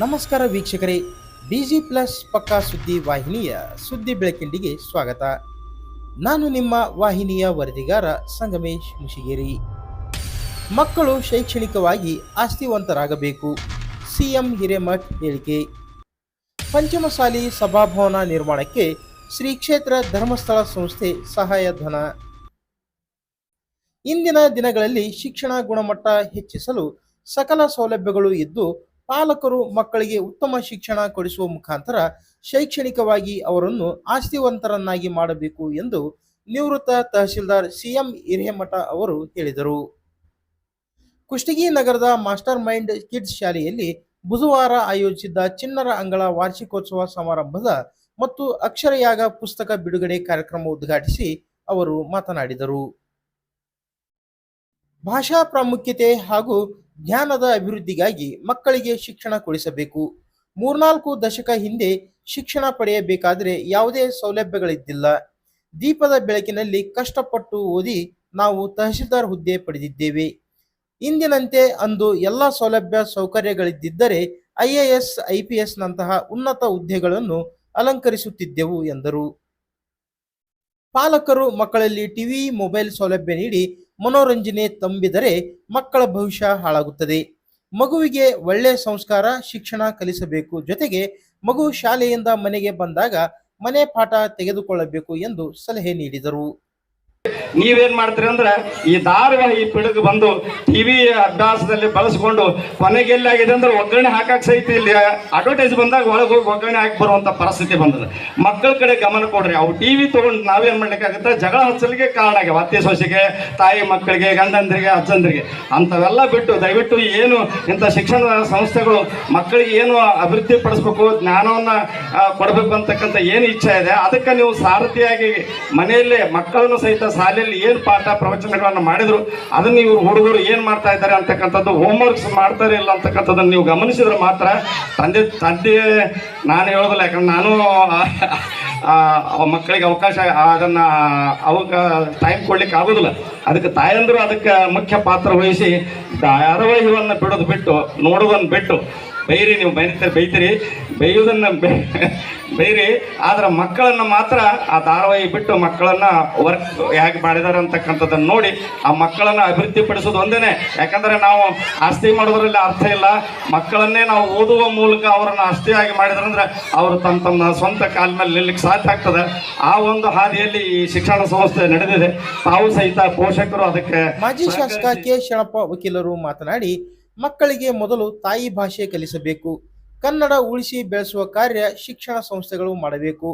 ನಮಸ್ಕಾರ ವೀಕ್ಷಕರೇ DG plus ಪಕ್ಕಾ ಸುದ್ದಿ ವಾಹಿನಿಯ ಸುದ್ದಿ ಬೆಳಕಿಂಡಿಗೆ ಸ್ವಾಗತ. ನಾನು ನಿಮ್ಮ ವಾಹಿನಿಯ ವರದಿಗಾರ ಸಂಗಮೇಶ್ ಮುಷಿಗೇರಿ. ಮಕ್ಕಳು ಶೈಕ್ಷಣಿಕವಾಗಿ ಆಸ್ತಿವಂತರಾಗಬೇಕು ಸಿಎಂ ಹಿರೇಮಠ್ ಹೇಳಿಕೆ. ಪಂಚಮಸಾಲಿ ಸಭಾಭವನ ನಿರ್ಮಾಣಕ್ಕೆ ಶ್ರೀ ಕ್ಷೇತ್ರ ಧರ್ಮಸ್ಥಳ ಸಂಸ್ಥೆ ಸಹಾಯಧನ ಇಂದಿನ ದಿನಗಳಲ್ಲಿ ಶಿಕ್ಷಣ ಗುಣಮಟ್ಟ ಹೆಚ್ಚಿಸಲು ಸಕಲ ಸೌಲಭ್ಯಗಳು ಇದ್ದು ಪಾಲಕರು ಮಕ್ಕಳಿಗೆ ಉತ್ತಮ ಶಿಕ್ಷಣ ಕೊಡಿಸುವ ಮುಖಾಂತರ ಶೈಕ್ಷಣಿಕವಾಗಿ ಅವರನ್ನು ಆಸ್ತಿವಂತರನ್ನಾಗಿ ಮಾಡಬೇಕು ಎಂದು ನಿವೃತ್ತ ತಹಸೀಲ್ದಾರ್ ಸಿಎಂ ಹಿರೇಮಠ ಅವರು ಹೇಳಿದರು. ಕುಷ್ಟಗಿ ನಗರದ ಮಾಸ್ಟರ್ ಮೈಂಡ್ ಕಿಡ್ಸ್ ಶಾಲೆಯಲ್ಲಿ ಬುಧವಾರ ಆಯೋಜಿಸಿದ್ದ ಚಿನ್ನರ ಅಂಗಳ ವಾರ್ಷಿಕೋತ್ಸವ ಸಮಾರಂಭದ ಮತ್ತು ಅಕ್ಷರಯಾಗ ಪುಸ್ತಕ ಬಿಡುಗಡೆ ಕಾರ್ಯಕ್ರಮ ಉದ್ಘಾಟಿಸಿ ಅವರು ಮಾತನಾಡಿದರು. ಭಾಷಾ ಪ್ರಾಮುಖ್ಯತೆ ಹಾಗೂ ಜ್ಞಾನದ ಅಭಿವೃದ್ಧಿಗಾಗಿ ಮಕ್ಕಳಿಗೆ ಶಿಕ್ಷಣ ಕೊಡಿಸಬೇಕು. ಮೂರ್ನಾಲ್ಕು ದಶಕ ಹಿಂದೆ ಶಿಕ್ಷಣ ಪಡೆಯಬೇಕಾದರೆ ಯಾವುದೇ ಸೌಲಭ್ಯಗಳಿದ್ದಿಲ್ಲ. ದೀಪದ ಬೆಳಕಿನಲ್ಲಿ ಕಷ್ಟಪಟ್ಟು ಓದಿ ನಾವು ತಹಶೀಲ್ದಾರ್ ಹುದ್ದೆ ಪಡೆದಿದ್ದೇವೆ. ಇಂದಿನಂತೆ ಅಂದು ಎಲ್ಲ ಸೌಲಭ್ಯ ಸೌಕರ್ಯಗಳಿದ್ದರೆ ಐಎಎಸ್ ಐಪಿಎಸ್ ನಂತಹ ಉನ್ನತ ಹುದ್ದೆಗಳನ್ನು ಅಲಂಕರಿಸುತ್ತಿದ್ದೆವು ಎಂದರು. ಪಾಲಕರು ಮಕ್ಕಳಲ್ಲಿ ಟಿವಿ, ಮೊಬೈಲ್ ಸೌಲಭ್ಯ ನೀಡಿ ಮನೋರಂಜನೆ ತಂಬಿದರೆ ಮಕ್ಕಳ ಭವಿಷ್ಯ ಹಾಳಾಗುತ್ತದೆ. ಮಗುವಿಗೆ ಒಳ್ಳೆಯ ಸಂಸ್ಕಾರ, ಶಿಕ್ಷಣ ಕಲಿಸಬೇಕು. ಜೊತೆಗೆ ಮಗು ಶಾಲೆಯಿಂದ ಮನೆಗೆ ಬಂದಾಗ ಮನೆ ಪಾಠ ತೆಗೆದುಕೊಳ್ಳಬೇಕು ಎಂದು ಸಲಹೆ ನೀಡಿದರು. ನೀವೇನ್ ಮಾಡ್ತೀರಿ ಅಂದ್ರೆ ಈ ಧಾರಾವಾಹಿ ಪಿಡುಗು ಬಂದು ಟಿವಿ ಅಭ್ಯಾಸದಲ್ಲಿ ಬಳಸ್ಕೊಂಡು ಕೊನೆಗೆ ಎಲ್ಲಾಗಿದೆ ಅಂದ್ರೆ ಒಗ್ಗರಣೆ ಹಾಕಕ್ ಸಹಿತ ಇಲ್ಲಿ ಅಡ್ವರ್ಟೈಸ್ ಬಂದಾಗ ಒಳಗೆ ಹೋಗಿ ಒಗ್ಗರಣೆ ಹಾಕಿ ಬರುವಂತ ಪರಿಸ್ಥಿತಿ ಬಂದದ. ಮಕ್ಕಳ ಕಡೆ ಗಮನ ಕೊಡ್ರಿ, ಅವು ಟಿವಿ ತಗೊಂಡು ನಾವೇನ್ ಮಾಡ್ಲಿಕ್ಕಾಗುತ್ತೆ? ಜಗಳ ಹಚ್ಚಲಿಕ್ಕೆ ಕಾರಣ ಆಗ್ಯಾವ. ಅತ್ತೆ, ಸೊಸೆಗೆ, ತಾಯಿ ಮಕ್ಕಳಿಗೆ, ಗಂಡಂದ್ರಿಗೆ, ಅಜ್ಜಂದ್ರಿಗೆ. ಅಂಥವೆಲ್ಲ ಬಿಟ್ಟು ದಯವಿಟ್ಟು ಏನು ಇಂಥ ಶಿಕ್ಷಣ ಸಂಸ್ಥೆಗಳು ಮಕ್ಕಳಿಗೆ ಏನು ಅಭಿವೃದ್ಧಿ ಪಡಿಸ್ಬೇಕು, ಜ್ಞಾನವನ್ನ ಕೊಡ್ಬೇಕು ಅಂತಕ್ಕಂಥ ಏನು ಇಚ್ಛೆ ಇದೆ, ಅದಕ್ಕೆ ನೀವು ಸಾರಥಿಯಾಗಿ ಮನೆಯಲ್ಲೇ ಮಕ್ಕಳನ್ನು ಸಹಿತ ಶಾಲೆಯಲ್ಲಿ ಏನು ಪಾಠ ಪ್ರವಚನಗಳನ್ನು ಮಾಡಿದ್ರು, ಅದನ್ನ ಇವರು ಹುಡುಗರು ಏನು ಮಾಡ್ತಾ ಇದ್ದಾರೆ ಅಂತಕ್ಕಂಥದ್ದು ಹೋಮ್ವರ್ಕ್ಸ್ ಮಾಡ್ತಾರೆ ಇಲ್ಲ ಅಂತಕ್ಕಂಥದ್ದನ್ನು ನೀವು ಗಮನಿಸಿದ್ರೆ ಮಾತ್ರ ತಂದೆ ತಂದೆ ನಾನು ಹೇಳೋದಿಲ್ಲ, ಯಾಕಂದ್ರೆ ನಾನು ಮಕ್ಕಳಿಗೆ ಅವಕಾಶ, ಅದನ್ನ ಅವಕ ಟೈಮ್ ಕೊಡ್ಲಿಕ್ಕೆ ಆಗೋದಿಲ್ಲ. ಅದಕ್ಕೆ ತಾಯಂದರು ಅದಕ್ಕೆ ಮುಖ್ಯ ಪಾತ್ರ ವಹಿಸಿ ಧಾರಾವಾಹಿವನ್ನು ಬಿಡೋದು ಬಿಟ್ಟು, ನೋಡೋದನ್ನು ಬಿಟ್ಟು ಬೈರಿ ನೀವು ಬೈತಾರೆ. ಬೈತೀರಿ ಬೈಯೋದನ್ನು ಬೈರಿ. ಆದ್ರೆ ಮಕ್ಕಳನ್ನು ಮಾತ್ರ ಆ ಧಾರಾವಾಹಿ ಬಿಟ್ಟು ಮಕ್ಕಳನ್ನು ವರ್ಕ್ ಹೇಗೆ ಮಾಡಿದ್ದಾರೆ ಅಂತಕ್ಕಂಥದ್ದನ್ನು ನೋಡಿ ಆ ಮಕ್ಕಳನ್ನು ಅಭಿವೃದ್ಧಿ ಪಡಿಸೋದು ಒಂದೇನೆ. ಯಾಕಂದರೆ ನಾವು ಆಸ್ತಿ ಮಾಡೋದ್ರಲ್ಲಿ ಅರ್ಥ ಇಲ್ಲ. ಮಕ್ಕಳನ್ನೇ ನಾವು ಓದುವ ಮೂಲಕ ಅವರನ್ನು ಆಸ್ತಿಯಾಗಿ ಮಾಡಿದ್ರಂದ್ರೆ ಅವರು ತಮ್ಮ ತಮ್ಮ ಸ್ವಂತ ಕಾಲಿನಲ್ಲಿ ಮೇಲೆ ನಿಲ್ಲಕ್ಕೆ ಸಾಧ್ಯ ಆಗ್ತದೆ. ಆ ಒಂದು ಹಾದಿಯಲ್ಲಿ ಈ ಶಿಕ್ಷಣ ಸಂಸ್ಥೆ ನಡೆದಿದೆ. ತಾವು ಸಹಿತ ಪೋಷಕರು ಅದಕ್ಕೆ ಮಾಜಿ ಶಾಸಕ ಕೆ. ಶರಣಪ್ಪ ವಕೀಲರು ಮಾತನಾಡಿ ಮಕ್ಕಳಿಗೆ ಮೊದಲು ತಾಯಿ ಭಾಷೆ ಕಲಿಸಬೇಕು. ಕನ್ನಡ ಉಳಿಸಿ ಬೆಳೆಸುವ ಕಾರ್ಯ ಶಿಕ್ಷಣ ಸಂಸ್ಥೆಗಳು ಮಾಡಬೇಕು.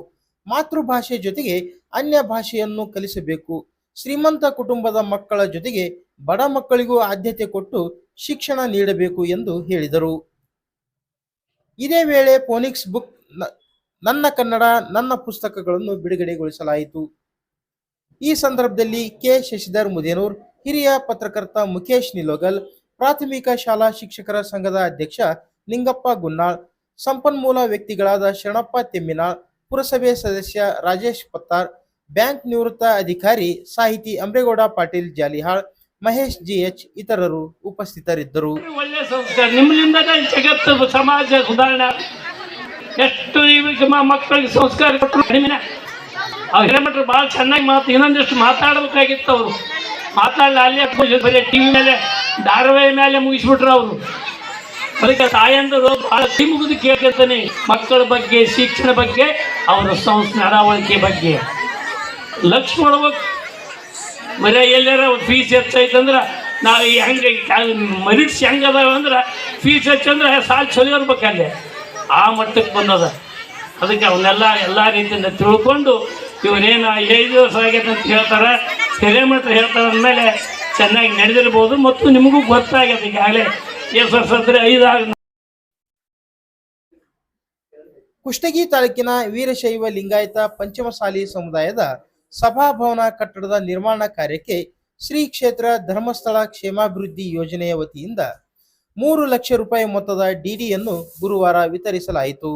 ಮಾತೃಭಾಷೆ ಜೊತೆಗೆ ಅನ್ಯ ಭಾಷೆಯನ್ನು ಕಲಿಸಬೇಕು. ಶ್ರೀಮಂತ ಕುಟುಂಬದ ಮಕ್ಕಳ ಜೊತೆಗೆ ಬಡ ಮಕ್ಕಳಿಗೂ ಆದ್ಯತೆ ಕೊಟ್ಟು ಶಿಕ್ಷಣ ನೀಡಬೇಕು ಎಂದು ಹೇಳಿದರು. ಇದೇ ವೇಳೆ ಫೋನಿಕ್ಸ್ ಬುಕ್ ನನ್ನ ಕನ್ನಡ, ನನ್ನ ಪುಸ್ತಕಗಳನ್ನು ಬಿಡುಗಡೆಗೊಳಿಸಲಾಯಿತು. ಈ ಸಂದರ್ಭದಲ್ಲಿ ಕೆ. ಶಶಿಧರ್ ಮುದೇನೂರ್, ಹಿರಿಯ ಪತ್ರಕರ್ತ ಮುಖೇಶ್ ನಿಲೋಗಲ್ ಪ್ರಾಥಮಿಕ ಶಾಲಾ ಶಿಕ್ಷಕರ ಸಂಘದ ಅಧ್ಯಕ್ಷ ನಿಂಗಪ್ಪ ಗುನ್ನಾಳ್, ಸಂಪನ್ಮೂಲ ವ್ಯಕ್ತಿಗಳಾದ ಶರಣಪ್ಪ ತೆಮ್ಮಿನಾಳ್, ಪುರಸಭೆ ಸದಸ್ಯ ರಾಜೇಶ್ ಪತ್ತಾರ್ ಬ್ಯಾಂಕ್ ನಿವೃತ್ತ ಅಧಿಕಾರಿ ಸಾಹಿತಿ ಅಂಬ್ರೇಗೌಡ ಪಾಟೀಲ್ ಜಾಲಿಹಾಳ್, ಮಹೇಶ್ ಜಿಎಚ್ ಇತರರು ಉಪಸ್ಥಿತರಿದ್ದರು. ಒಳ್ಳೆ ಸಂಸ್ಕಾರ ಜಗತ್ತು, ಸಮಾಜ ಸುಧಾರಣೆ. ಎಷ್ಟು ಮಕ್ಕಳಿಗೆ ಸಂಸ್ಕಾರ ಕೊಟ್ಟರು ಚೆನ್ನಾಗಿ ಮಾತು, ಇನ್ನೊಂದಿಷ್ಟು ಮಾತಾಡಬೇಕಾಗಿತ್ತು ಅವರು. ಮಾತಾಡಲಿ ಅಲ್ಲಿ ಬರೀ ಟಿವಿ ಮೇಲೆ ಧಾರಾವಾಹಿ ಮೇಲೆ ಮುಗಿಸ್ಬಿಟ್ರು ಅವರು. ಅದಕ್ಕೆ ತಾಯಂದರು ಭಾಳ ಕೈ ಮುಗಿದು ಕೇಳ್ಕೊತಾನೆ ಮಕ್ಕಳ ಬಗ್ಗೆ, ಶಿಕ್ಷಣ ಬಗ್ಗೆ, ಅವರ ಸಂಸ್ಥೆ ನಡವಳಿಕೆ ಬಗ್ಗೆ. ಲಕ್ಷ ಮಾಡ್ಬೇಕು ಎಲ್ಲರ ಎಲ್ಲಾರ ಫೀಸ್ ಹೆಚ್ಚೈತಂದ್ರೆ ನಾವು ಹೆಂಗೆ ಮರಿಟ್ಸ್ ಹೆಂಗೆ ಅದಾವ ಅಂದ್ರೆ ಫೀಸ್ ಹೆಚ್ಚಂದ್ರೆ ಸಾಲ ಚಲೋ ಇರ್ಬೇಕಲ್ಲೇ ಆ ಮಟ್ಟಕ್ಕೆ ಬಂದದ. ಅದಕ್ಕೆ ಅವನ್ನೆಲ್ಲ ಎಲ್ಲ ರೀತಿಯಿಂದ ತಿಳ್ಕೊಂಡು ಇವನೇನು ಐದು ದಿವಸ ಆಗೈತೆ ಅಂತ ಹೇಳ್ತಾರೆ ಮಟ್ಟ ಹೇಳ್ತಾರೆ ಅಂದಮೇಲೆ ಚೆನ್ನಾಗಿ ನಡೆದಿರ್ಬೋದು ಮತ್ತು ನಿಮಗೂ ಗೊತ್ತಾಗತ್ತೆ ಈಗಾಗಲೇ ಎಸ್ ಎಸ್ ಅಂದ್ರೆ ಐದಾರು ಕುಷ್ಟಗಿ ತಾಲೂಕಿನ ವೀರಶೈವ ಲಿಂಗಾಯತ ಪಂಚಮಸಾಲಿ ಸಮುದಾಯದ ಸಭಾಭವನ ಕಟ್ಟಡದ ನಿರ್ಮಾಣ ಕಾರ್ಯಕ್ಕೆ ಶ್ರೀ ಕ್ಷೇತ್ರ ಧರ್ಮಸ್ಥಳ ಕ್ಷೇಮಾಭಿವೃದ್ಧಿ ಯೋಜನೆಯ ವತಿಯಿಂದ ಮೂರು ಲಕ್ಷ ರೂಪಾಯಿ ಮೊತ್ತದ ಡಿಡಿಯನ್ನು ಗುರುವಾರ ವಿತರಿಸಲಾಯಿತು.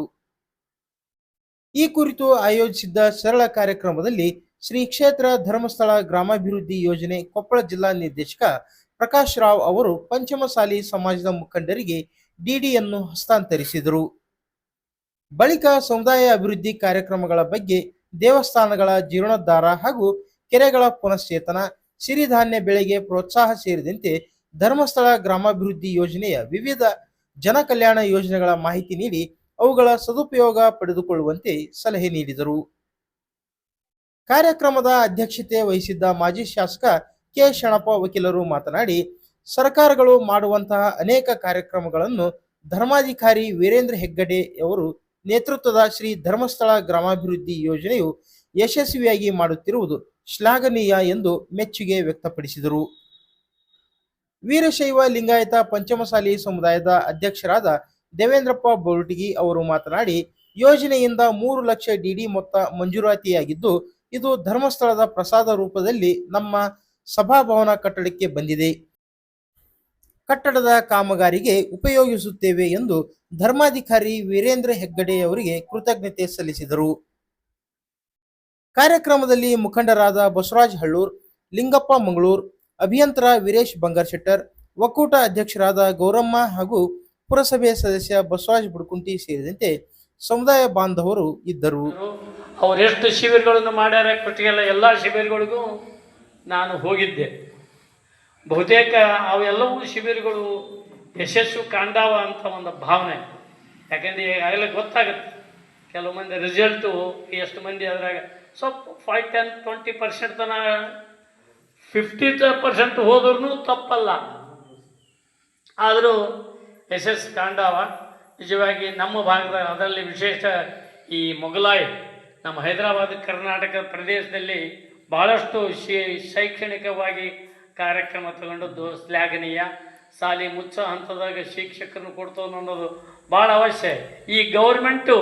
ಈ ಕುರಿತು ಆಯೋಜಿಸಿದ್ದ ಸರಳ ಕಾರ್ಯಕ್ರಮದಲ್ಲಿ ಶ್ರೀ ಕ್ಷೇತ್ರ ಧರ್ಮಸ್ಥಳ ಗ್ರಾಮಾಭಿವೃದ್ಧಿ ಯೋಜನೆ ಕೊಪ್ಪಳ ಜಿಲ್ಲಾ ನಿರ್ದೇಶಕ ಪ್ರಕಾಶ್ ರಾವ್ ಅವರು ಪಂಚಮಸಾಲಿ ಸಮಾಜದ ಮುಖಂಡರಿಗೆ ಡಿಡಿಯನ್ನು ಹಸ್ತಾಂತರಿಸಿದರು. ಬಳಿಕ ಸಮುದಾಯ ಅಭಿವೃದ್ಧಿ ಕಾರ್ಯಕ್ರಮಗಳ ಬಗ್ಗೆ ದೇವಸ್ಥಾನಗಳ ಜೀರ್ಣೋದ್ಧಾರ ಹಾಗೂ ಕೆರೆಗಳ ಪುನಶ್ಚೇತನ, ಸಿರಿಧಾನ್ಯ ಬೆಳೆಗೆ ಪ್ರೋತ್ಸಾಹ ಸೇರಿದಂತೆ ಧರ್ಮಸ್ಥಳ ಗ್ರಾಮಾಭಿವೃದ್ಧಿ ಯೋಜನೆಯ ವಿವಿಧ ಜನಕಲ್ಯಾಣ ಯೋಜನೆಗಳ ಮಾಹಿತಿ ನೀಡಿ ಅವುಗಳ ಸದುಪಯೋಗ ಪಡೆದುಕೊಳ್ಳುವಂತೆ ಸಲಹೆ ನೀಡಿದರು. ಕಾರ್ಯಕ್ರಮದ ಅಧ್ಯಕ್ಷತೆ ವಹಿಸಿದ್ದ ಮಾಜಿ ಶಾಸಕ ಕೆ ಶಣಪ್ಪ ವಕೀಲರು ಮಾತನಾಡಿ, ಸರ್ಕಾರಗಳು ಮಾಡುವಂತಹ ಅನೇಕ ಕಾರ್ಯಕ್ರಮಗಳನ್ನು ಧರ್ಮಾಧಿಕಾರಿ ವೀರೇಂದ್ರ ಹೆಗ್ಗಡೆ ಅವರು ನೇತೃತ್ವದ ಶ್ರೀ ಧರ್ಮಸ್ಥಳ ಗ್ರಾಮಾಭಿವೃದ್ಧಿ ಯೋಜನೆಯು ಯಶಸ್ವಿಯಾಗಿ ಮಾಡುತ್ತಿರುವುದು ಶ್ಲಾಘನೀಯ ಎಂದು ಮೆಚ್ಚುಗೆ ವ್ಯಕ್ತಪಡಿಸಿದರು. ವೀರಶೈವ ಲಿಂಗಾಯತ ಪಂಚಮಸಾಲಿ ಸಮುದಾಯದ ಅಧ್ಯಕ್ಷರಾದ ದೇವೇಂದ್ರಪ್ಪ ಬೋರ್ಟಿಗಿ ಅವರು ಮಾತನಾಡಿ, ಯೋಜನೆಯಿಂದ ಮೂರು ಲಕ್ಷ ಡಿಡಿ ಮೊತ್ತ ಮಂಜೂರಾತಿಯಾಗಿದ್ದು ಇದು ಧರ್ಮಸ್ಥಳದ ಪ್ರಸಾದ ರೂಪದಲ್ಲಿ ನಮ್ಮ ಸಭಾಭವನ ಕಟ್ಟಡಕ್ಕೆ ಬಂದಿದೆ. ಕಟ್ಟಡದ ಕಾಮಗಾರಿಗೆ ಉಪಯೋಗಿಸುತ್ತೇವೆ ಎಂದು ಧರ್ಮಾಧಿಕಾರಿ ವೀರೇಂದ್ರ ಹೆಗ್ಗಡೆ ಅವರಿಗೆ ಕೃತಜ್ಞತೆ ಸಲ್ಲಿಸಿದರು. ಕಾರ್ಯಕ್ರಮದಲ್ಲಿ ಮುಖಂಡರಾದ ಬಸವರಾಜ್ ಹಳ್ಳೂರ್, ಲಿಂಗಪ್ಪ ಮಂಗಳೂರ್, ಅಭಿಯಂತರ ವೀರೇಶ್ ಬಂಗಾರಶೆಟ್ಟರ್ ಒಕ್ಕೂಟ ಅಧ್ಯಕ್ಷರಾದ ಗೌರಮ್ಮ ಹಾಗೂ ಪುರಸಭೆ ಸದಸ್ಯ ಬಸವರಾಜ್ ಬುಡ್ಕುಂಟಿ ಸೇರಿದಂತೆ ಸಮುದಾಯ ಬಾಂಧವರು ಇದ್ದರು. ಅವ್ರು ಎಷ್ಟು ಶಿಬಿರಗಳನ್ನು ಮಾಡ್ಯಾರ ಕೊಟ್ಟಿಗೆಲ್ಲ ಎಲ್ಲ ಶಿಬಿರಗಳಿಗೂ ನಾನು ಹೋಗಿದ್ದೆ. ಬಹುತೇಕ ಅವೆಲ್ಲವೂ ಶಿಬಿರಗಳು ಯಶಸ್ಸು ಕಾಂಡಾವ ಅಂತ ಒಂದು ಭಾವನೆ. ಯಾಕೆಂದರೆ ಈಗಾಗಲೇ ಗೊತ್ತಾಗುತ್ತೆ. ಕೆಲವು ಮಂದಿ ರಿಸಲ್ಟು ಎಷ್ಟು ಮಂದಿ ಅದ್ರಾಗ ಸ್ವಲ್ಪ ಫೈವ್ ಟೆನ್ ಟ್ವೆಂಟಿ ಪರ್ಸೆಂಟ್ ತನ ಫಿಫ್ಟಿ ಪರ್ಸೆಂಟ್ ಹೋದ್ರೂ ತಪ್ಪಲ್ಲ. ಆದರೂ ಯಶಸ್ಸು ಕಾಂಡಾವ. ನಿಜವಾಗಿ ನಮ್ಮ ಭಾಗದ ಅದರಲ್ಲಿ ವಿಶೇಷ ಈ ಮೊಘಲಾಯ್ ನಮ್ಮ ಹೈದರಾಬಾದ್ ಕರ್ನಾಟಕ ಪ್ರದೇಶದಲ್ಲಿ ಭಾಳಷ್ಟು ಶಿ ಶೈಕ್ಷಣಿಕವಾಗಿ ಕಾರ್ಯಕ್ರಮ ತಗೊಂಡದ್ದು ಶ್ಲಾಘನೀಯ ಶಾಲೆ ಮುಚ್ಚೋ ಹಂತದಾಗ ಶಿಕ್ಷಕರನ್ನು ಕೊಡ್ತವೆ ಅನ್ನೋದು ಭಾಳ ಅವಶ್ಯ. ಈ ಗೌರ್ಮೆಂಟು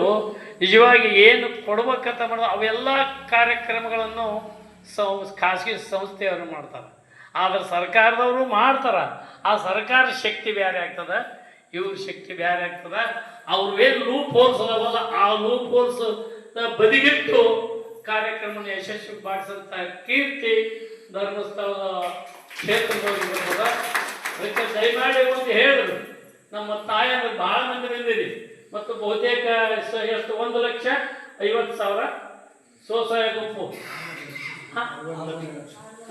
ನಿಜವಾಗಿ ಏನು ಕೊಡ್ಬೇಕಂತ ಮಾಡೋದು ಅವೆಲ್ಲ ಕಾರ್ಯಕ್ರಮಗಳನ್ನು ಖಾಸಗಿ ಸಂಸ್ಥೆಯವರು ಮಾಡ್ತಾರೆ. ಆದರೆ ಸರ್ಕಾರದವರು ಮಾಡ್ತಾರೆ. ಆ ಸರ್ಕಾರ ಶಕ್ತಿ ಬೇರೆ ಆಗ್ತದೆ, ಇವ್ರ ಶಕ್ತಿ ಬೇರೆ ಆಗ್ತದೆ. ಅವ್ರು ಏನು ಲೂಪ್ ಹೋಲ್ಸ್ ಆ ಲೂಪ್ ಹೋಲ್ಸ್ ಬದಿಗಿಟ್ಟು ಕಾರ್ಯಕ್ರಮನ ಯಶಸ್ವಿ ಮಾಡಿಸಂತ ಕೀರ್ತಿ ಧರ್ಮಸ್ಥಳದ ಕ್ಷೇತ್ರದವ್ರಿಗೆ ಬರ್ತದ ಅದಕ್ಕೆ ದಯಮಾಡಿ ಒಂದು ಹೇಳಿದ್ರು ನಮ್ಮ ತಾಯಂದ್ರೆ ಬಹಳ ಮಂದಿ ಬಂದಿರಿ ಮತ್ತು ಬಹುತೇಕ ಎಷ್ಟು, ಒಂದು ಲಕ್ಷ ಐವತ್ತು ಸಾವಿರ ಸ್ವಸಹಾಯ ಗುಂಪು?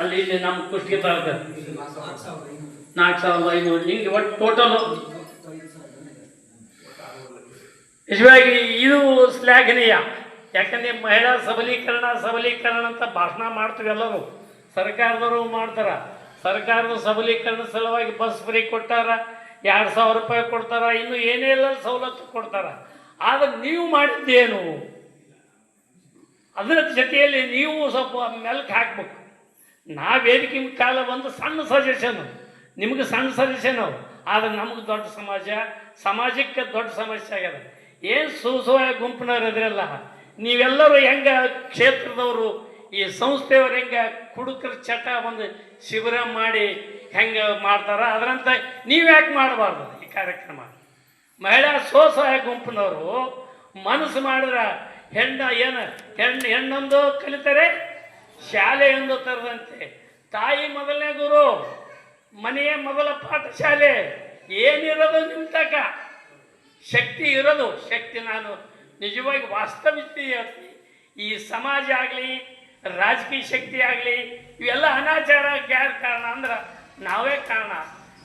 ಅಲ್ಲಿ ಇಲ್ಲಿ ನಮ್ಮ ಕುಷ್ಟಿಗೆ ತಾಲೂಕ. ನಾಲ್ಕು ಸಾವಿರದ ಐನೂರು. ಹಿಂಗೆ ಒಟ್ಟು ಟೋಟಲ್ ನಿಜವಾಗಿ ಇದು ಶ್ಲಾಘನೀಯ. ಯಾಕಂದ್ರೆ ಮಹಿಳಾ ಸಬಲೀಕರಣ ಸಬಲೀಕರಣ ಅಂತ ಭಾಷಣ ಮಾಡ್ತೀವಿ ಎಲ್ಲರೂ. ಸರ್ಕಾರದವರು ಮಾಡ್ತಾರೆ. ಸರ್ಕಾರದ ಸಬಲೀಕರಣ ಸಲುವಾಗಿ ಬಸ್ ಫ್ರೀ ಕೊಟ್ಟಾರ, ಎರಡು ಸಾವಿರ ರೂಪಾಯಿ ಕೊಡ್ತಾರ, ಇನ್ನು ಇಲ್ಲ ಸವಲತ್ತು ಕೊಡ್ತಾರ. ಆದರೆ ನೀವು ಮಾಡಿದ್ದೇನು? ಅದರ ಜೊತೆಯಲ್ಲಿ ನೀವು ಸ್ವಲ್ಪ ಮೆಲ್ಕ್ ಹಾಕ್ಬೇಕು. ನಾ ವೇದಿಕೆ ಕಾಲ ಒಂದು ಸಣ್ಣ ಸಜೆಷನ್ ನಿಮಗೆ ಸಣ್ಣ ಸಜೆಷನ್ ಅವು. ಆದ್ರೆ ನಮಗೆ ದೊಡ್ಡ ಸಮಾಜ, ಸಮಾಜಕ್ಕೆ ದೊಡ್ಡ ಸಮಸ್ಯೆ ಆಗ್ಯದ. ಏನು ಸುಸುವ ಗುಂಪಿನವ್ರು ಇದ್ರಲ್ಲ ನೀವೆಲ್ಲರೂ ಹೆಂಗ ಕ್ಷೇತ್ರದವರು, ಈ ಸಂಸ್ಥೆಯವ್ರು ಹೆಂಗ ಕುಡುಕರ ಚಟ ಒಂದು ಶಿಬಿರ ಮಾಡಿ ಹೆಂಗೆ ಮಾಡ್ತಾರ? ಅದರಂತ ನೀವು ಯಾಕೆ ಮಾಡಬಾರ್ದು ಈ ಕಾರ್ಯಕ್ರಮ? ಮಹಿಳಾ ಸ್ವಸಹಾಯ ಗುಂಪಿನವರು ಮನಸ್ಸು ಮಾಡಿದ್ರೆ ಹೆಣ್ಣ ಏನು, ಹೆಣ್ಣು, ಹೆಣ್ಣೊಂದು ಕಲಿತಾರೆ ಶಾಲೆಯೊಂದು ತರದಂತೆ. ತಾಯಿ ಮೊದಲನೇ ಗುರು, ಮನೆಯ ಮೊದಲ ಪಾಠಶಾಲೆ. ಏನಿರೋದು ನಿಮ್ಮ ತಕ? ಶಕ್ತಿ ಇರೋದು, ಶಕ್ತಿ ನಾನು ನಿಜವಾಗಿ ವಾಸ್ತವಿಸ್ತಿ ಹೇಳ್ತೀನಿ. ಈ ಸಮಾಜ ಆಗಲಿ, ರಾಜಕೀಯ ಶಕ್ತಿ ಆಗಲಿ, ಇವೆಲ್ಲ ಅನಾಚಾರ ಯಾರು ಕಾರಣ ಅಂದ್ರೆ ನಾವೇ ಕಾರಣ.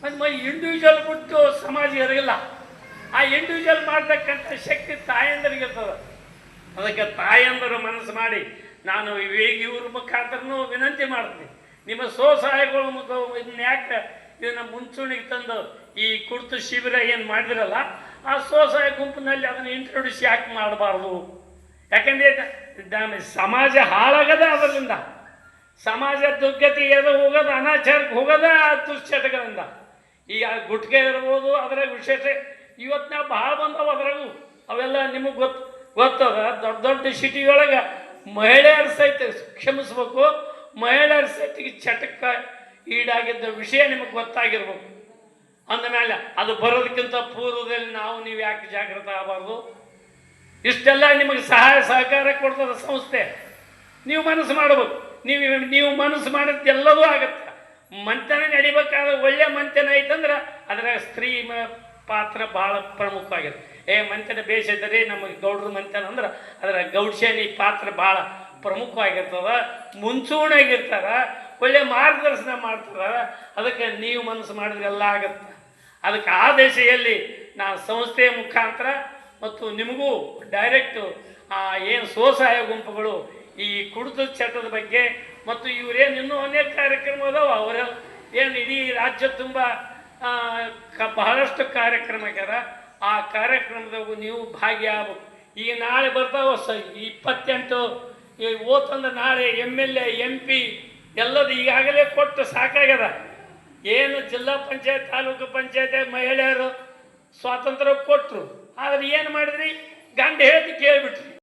ಮತ್ತು ಇಂಡಿವಿಜುವಲ್ ಬಿಟ್ಟು ಸಮಾಜ ಇರಲಿಲ್ಲ ಆ ಇಂಡಿವಿಜುವಲ್ ಮಾಡ್ತಕ್ಕಂಥ ಶಕ್ತಿ ತಾಯಂದರಿಗಿರ್ತದೆ ಅದಕ್ಕೆ ತಾಯಂದರು ಮನಸ್ಸು ಮಾಡಿ ನಾನು ವಿವೇಕಿ ಇವ್ರ ಮುಖಾಂತರನು ವಿನಂತಿ ಮಾಡ್ತೀನಿ. ನಿಮ್ಮ ಸ್ವಸಹಾಯಗಳು ಮುಖ ಇದನ್ನ ಯಾಕೆ ಇದನ್ನು ಮುಂಚೂಣಿಗೆ ತಂದು ಈ ಕುರ್ತು ಶಿಬಿರ ಏನು ಮಾಡಿದ್ರಲ್ಲ ಆ ಸ್ವಸಹಾಯ ಗುಂಪಿನಲ್ಲಿ ಅದನ್ನು ಇಂಟ್ರೊಡ್ಯೂಸ್ ಯಾಕೆ ಮಾಡಬಾರ್ದು? ಯಾಕಂದ್ರೆ ಸಮಾಜ ಹಾಳಾಗದ ಅದರಿಂದ, ಸಮಾಜ ದುರ್ಗತಿ ಎದು ಹೋಗೋದು, ಅನಾಚಾರಕ್ಕೆ ಹೋಗೋದ ದುಶ್ಚಟಗಳಿಂದ. ಈಗ ಗುಟ್ಕೆ ಇರ್ಬೋದು, ಅದ್ರಾಗ ವಿಶೇಷ ಇವತ್ತು ಭಾಳ ಬಂದವು ಅದ್ರಾಗೂ. ಅವೆಲ್ಲ ನಿಮಗೆ ಗೊತ್ತು ಗೊತ್ತದ? ದೊಡ್ಡ ದೊಡ್ಡ ಸಿಟಿ ಒಳಗೆ ಮಹಿಳೆಯರ ಸಹಿತ ಕ್ಷಮಿಸ್ಬೇಕು. ಮಹಿಳೆಯರ ಸಹಿತ ಚಟಕ್ಕೆ ಈಡಾಗಿದ್ದ ವಿಷಯ ನಿಮಗೆ ಗೊತ್ತಾಗಿರ್ಬೇಕು. ಅಂದಮೇಲೆ ಅದು ಬರೋದಕ್ಕಿಂತ ಪೂರ್ವದಲ್ಲಿ ನಾವು ನೀವು ಯಾಕೆ ಜಾಗೃತ ಆಗಬಾರ್ದು? ಇಷ್ಟೆಲ್ಲ ನಿಮಗೆ ಸಹಾಯ ಸಹಕಾರ ಕೊಡ್ತದ ಸಂಸ್ಥೆ. ನೀವು ಮನಸ್ಸು ಮಾಡಬೇಕು. ನೀವು ನೀವು ಮನಸ್ಸು ಮಾಡಿದ್ದು ಎಲ್ಲದೂ ಆಗತ್ತೆ. ಮಂಥನ ನಡಿಬೇಕಾದ್ರೆ ಒಳ್ಳೆ ಮಂಥನ ಐತಂದ್ರೆ ಅದರ ಸ್ತ್ರೀ ಪಾತ್ರ ಭಾಳ ಪ್ರಮುಖವಾಗಿದೆ. ಏ, ಮಂಥನ ಬೇಷ ನಮಗೆ ಗೌಡ್ರ ಮಂಥನ ಅಂದ್ರೆ ಅದರ ಗೌಡ್ಶೇನಿ ಪಾತ್ರ ಭಾಳ ಪ್ರಮುಖವಾಗಿರ್ತದ. ಮುಂಚೂಣಿಯಾಗಿರ್ತಾರೆ, ಒಳ್ಳೆ ಮಾರ್ಗದರ್ಶನ ಮಾಡ್ತಾರ. ಅದಕ್ಕೆ ನೀವು ಮನಸ್ಸು ಮಾಡಿದ್ರೆ ಎಲ್ಲ ಆಗತ್ತೆ. ಅದಕ್ಕೆ ಆ ದಿಶೆಯಲ್ಲಿ ನಾನು ಸಂಸ್ಥೆಯ ಮುಖಾಂತರ ಮತ್ತು ನಿಮಗೂ ಡೈರೆಕ್ಟು ಆ ಏನು ಸ್ವಸಹಾಯ ಗುಂಪುಗಳು ಈ ಕುಡಿತದ ಚಟದ ಬಗ್ಗೆ ಮತ್ತು ಇವರೇನು ಇನ್ನೂ ಅನೇಕ ಕಾರ್ಯಕ್ರಮ ಅದಾವ. ಅವರ ಏನು ಇಡೀ ರಾಜ್ಯ ತುಂಬ ಬಹಳಷ್ಟು ಕಾರ್ಯಕ್ರಮ ಆಗ್ಯದ. ಆ ಕಾರ್ಯಕ್ರಮದಾಗ ನೀವು ಭಾಗಿಯಾಗಬೇಕು. ಈಗ ನಾಳೆ ಬರ್ತಾವ ಸ ಇಪ್ಪತ್ತೆಂಟು ಓತಂದ್ರೆ ನಾಳೆ M L A M P ಎಲ್ಲದು ಈಗಾಗಲೇ ಕೊಟ್ಟು ಸಾಕಾಗ್ಯದ. ಏನು ಜಿಲ್ಲಾ ಪಂಚಾಯತ್ ತಾಲೂಕು ಪಂಚಾಯತ್ ಮಹಿಳೆಯರು ಸ್ವಾತಂತ್ರ್ಯ ಕೊಟ್ಟರು ಆದ್ರೆ ಏನು ಮಾಡಿದ್ರಿ? ಗಂಡ ಹೇಳ್ತಿ ಕೇಳಿಬಿಟ್ರಿ.